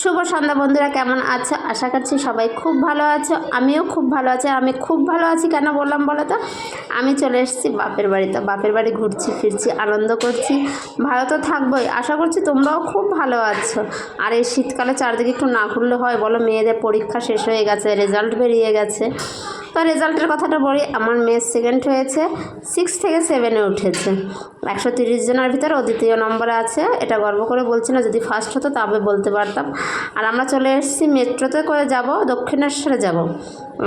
শুভ সন্ধ্যা বন্ধুরা, কেমন আছো? আশা করছি সবাই খুব ভালো আছো। আমিও খুব ভালো আছি। আমি খুব ভালো আছি কেন বললাম বলো তো? আমি চলে এসেছি বাপের বাড়িতে। বাপের বাড়ি ঘুরছি, ফিরছি, আনন্দ করছি। ভালো তো থাকবোই। আশা করছি তোমরাও খুব ভালো আছো। আর এই শীতকালে চারদিকে একটু না ঘুরলে হয়, বলো? মেয়েদের পরীক্ষা শেষ হয়ে গেছে, রেজাল্ট বেরিয়ে গেছে। তো রেজাল্টের কথাটা বলি, আমার মেয়ে সেকেন্ড হয়েছে সিক্স থেকে সেভেনে উঠেছে। একশো তিরিশ জনের ভিতরে ও দ্বিতীয় নম্বরে আছে, এটা গর্ব করে বলছি না, যদি ফার্স্ট হতো তবে বলতে পারতাম। আর আমরা চলে এসেছি মেট্রোতে করে যাব, দক্ষিণেশ্বরে যাব।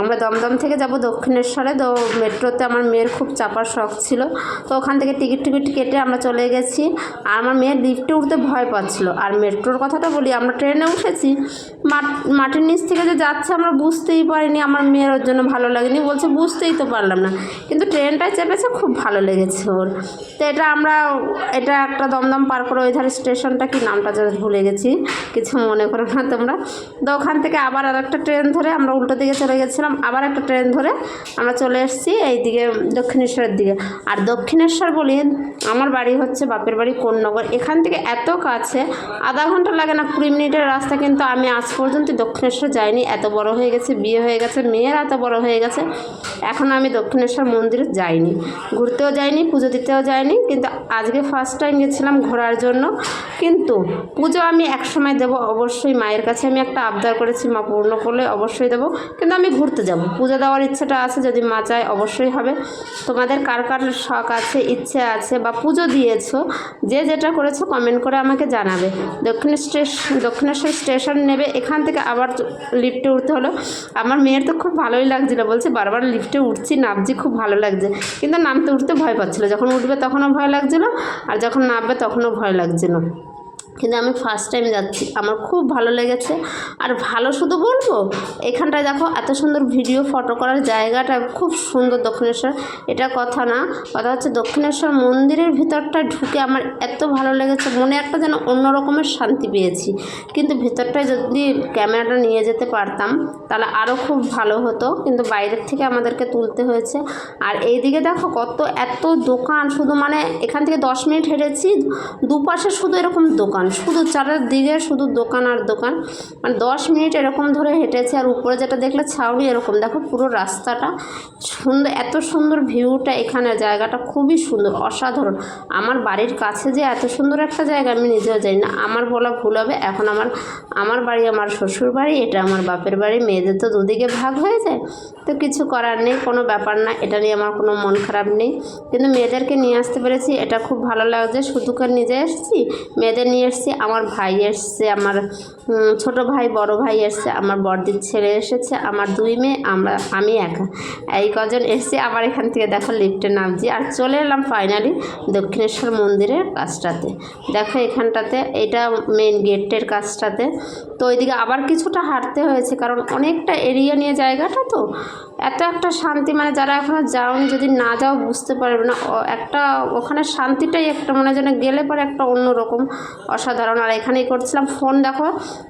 আমরা দমদম থেকে যাব দক্ষিণেশ্বরে, তো মেট্রোতে আমার মেয়ের খুব চাপার শখ ছিল। তো ওখান থেকে টিকিট টিকিট কেটে আমরা চলে গেছি। আর আমার মেয়ের লিফটে উঠতে ভয় পাচ্ছিল। আর মেট্রোর কথাটা বলি, আমরা ট্রেনে উঠেছি মাটির নিচ থেকে যে যাচ্ছে আমরা বুঝতেই পারিনি, আমার মেয়ের ওর জন্য ভালো লাগেনি, বলছে বুঝতেই তো পারলাম না। কিন্তু ট্রেনটায় চেপেছে, খুব ভালো লেগেছে ওর। তো এটা আমরা, এটা একটা দমদম পার করে ওই ধারে স্টেশনটা কি নামটা just ভুলে গেছি, কিছু মনে করো না তোমরা। তো ওখান থেকে আবার আর একটা ট্রেন ধরে আমরা উল্টো দিকে চলে গেছিলাম, আবার একটা ট্রেন ধরে আমরা চলে এসেছি এইদিকে দক্ষিণেশ্বরের দিকে। আর দক্ষিণেশ্বর বলি, আমার বাড়ি হচ্ছে বাপের বাড়ি কোন্নগর। এখান থেকে এত কাছে, আধা ঘণ্টা লাগে না, কুড়ি মিনিটের রাস্তা, কিন্তু আমি আজ পর্যন্ত দক্ষিণেশ্বর যাইনি। এত বড় হয়ে গেছে, বিয়ে হয়ে গেছে, মেয়ের এত বড় হয়ে গেছে। এখন আমি দক্ষিণেশ্বর মন্দিরে যাইনি। ঘুরতেও যাইনি, পুজো দিতেও যাইনি, কিন্তু আজকে ফার্স্ট টাইম গেছিলাম ঘোরার জন্য। কিন্তু পুজো আমি একসময় দেবো, অবশ্যই মায়ের কাছে আমি একটা আবদার করেছি, মা পূর্ণ করলে অবশ্যই দেবো। কিন্তু আমি ঘুরতে যাব। পুজো দেওয়ার ইচ্ছেটা আছে, যদি মা চায় অবশ্যই হবে। তোমাদের কার কার শখ আছে, ইচ্ছে আছে বা পুজো দিয়েছ, যে যেটা করেছ কমেন্ট করে আমাকে জানাবে। দক্ষিণ স্টেশন দক্ষিণেশ্বর স্টেশন নেবে, এখান থেকে আবার লিফটে উঠতে হলো। আমার মেয়ের তো খুব ভালোই লাগছিল বলছে, বারবার লিফটে উঠছি নামছি খুব ভালো লাগছে। কিন্তু নামতে উঠতে ভয় পাচ্ছিলো। যখন উঠবে তখনও ভয় লাগছিল, আর যখন নামবে তখনও ভয় লাগছিল। কিন্তু আমি ফার্স্ট টাইম যাচ্ছি। আমার খুব ভালো লেগেছে। আর ভালো শুধু বলব, এখানটায় দেখো এত সুন্দর ভিডিও ফটো করার জায়গাটা খুব সুন্দর দক্ষিণেশ্বর। এটা কথা না, কথা হচ্ছে দক্ষিণেশ্বর মন্দিরের ভিতরটা ঢুকে আমার এত ভালো লেগেছে, মনে একটা যেন অন্য রকমের শান্তি পেয়েছি। কিন্তু ভিতরটায় যদি ক্যামেরাটা নিয়ে যেতে পারতাম, তাহলে আরও খুব ভালো হতো। কিন্তু বাইরের থেকে আমাদেরকে তুলতে হয়েছে। আর এইদিকে দেখো কত, এত দোকান, শুধু মানে এখান থেকে দশ মিনিট হেঁটেছি, দুপাশে শুধু এরকম দোকান। শুধু চারিদিকে শুধু দোকান আর দোকান। মানে দশ মিনিট এরকম ধরে হেঁটেছে আর উপরে যেটা দেখলে ছাউনি এরকম। দেখো পুরো রাস্তাটা সুন্দর, এত সুন্দর ভিউটা এখানে। জায়গাটা খুবই সুন্দর, অসাধারণ। আমার বাড়ির কাছে যে এত সুন্দর একটা জায়গা আমি নিজেও যাই না। আমার বলা ভুল হবে, এখন আমার আমার বাড়ি, আমার শ্বশুর বাড়ি, এটা আমার বাপের বাড়ি। মেয়েদের তো দুদিকে ভাগ হয়ে যায়। তো কিছু করার নেই, কোনো ব্যাপার না, এটা নিয়ে আমার কোনো মন খারাপ নেই। কিন্তু মেয়েদেরকে নিয়ে আসতে পেরেছি, এটা খুব ভালো লাগছে। শুধুকে নিজে এসেছি, মেয়েদের নিয়ে এসেছি, আমার ভাই এসছে, আমার ছোট ভাই, বড় ভাই এসছে, আমার বড়দির ছেলে এসেছে, আমার দুই মেয়ে, আমরা, আমি একা। এই কজন এসছি, আবার এখান থেকে দেখো লিফটে নামছি। আর চলে এলাম ফাইনালি দক্ষিণেশ্বর মন্দিরের কাজটাতে। দেখো এখানটাতে, এটা মেন গেটের কাজটাতে। তো ওইদিকে আবার কিছুটা হাঁটতে হয়েছে, কারণ অনেকটা এরিয়া নিয়ে জায়গাটা তো। এত একটা শান্তি মানে যারা এখনও যাওনি, যদি না যাও বুঝতে পারবে না। একটা, ওখানে শান্তিটাই একটা, মনে যেন গেলে পরে একটা অন্যরকম অসাধারণ। আর এখানেই করছিলাম ফোন, দেখো,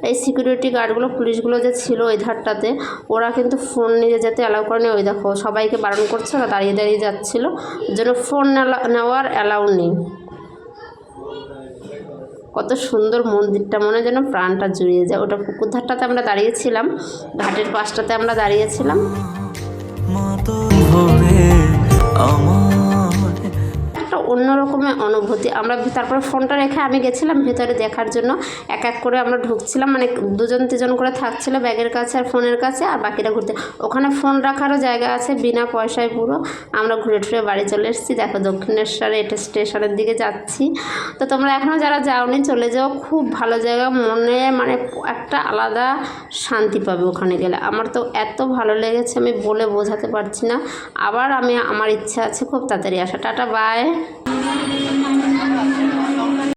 এই সিকিউরিটি গার্ডগুলো পুলিশগুলো যে ছিল ওই ধারটাতে, ওরা কিন্তু ফোন নিয়ে যেতে অ্যালাউ করেনি। ওই দেখো, সবাইকে বারণ করছে, ওরা দাঁড়িয়ে দাঁড়িয়ে যাচ্ছিল। যেন ফোন নেওয়ার অ্যালাউ নেই। কত সুন্দর মন্দিরটা, মনে যেন প্রাণটা জুড়িয়ে যায়। ওটা পুকুর ধারটাতে আমরা দাঁড়িয়েছিলাম, ঘাটের পাশটাতে আমরা দাঁড়িয়েছিলাম। রকমের অনুভূতি। আমরা তারপরে ফোনটা রেখে আমি গেছিলাম ভেতরে দেখার জন্য। এক এক করে আমরা ঢুকছিলাম মানে দুজন তিনজন করে থাকছিল ব্যাগের কাছে আর ফোনের কাছে আর বাকিরা ঘুরতে। ওখানে ফোন রাখারও জায়গা আছে, বিনা পয়সায় পুরো। আমরা ঘুরে টুরে বাড়ি চলে এসেছি। দেখো দক্ষিণেশ্বরে এটা স্টেশনের দিকে যাচ্ছি। তো তোমরা এখনও যারা যাওনি, চলে যাও। খুব ভালো জায়গা। মনে মানে একটা আলাদা শান্তি পাবে ওখানে গেলে। আমার তো এত ভালো লেগেছে, আমি বলে বোঝাতে পারছি না। আবার আমি, আমার ইচ্ছা আছে খুব তাড়াতাড়ি আসা। Tata, bye. Thank you.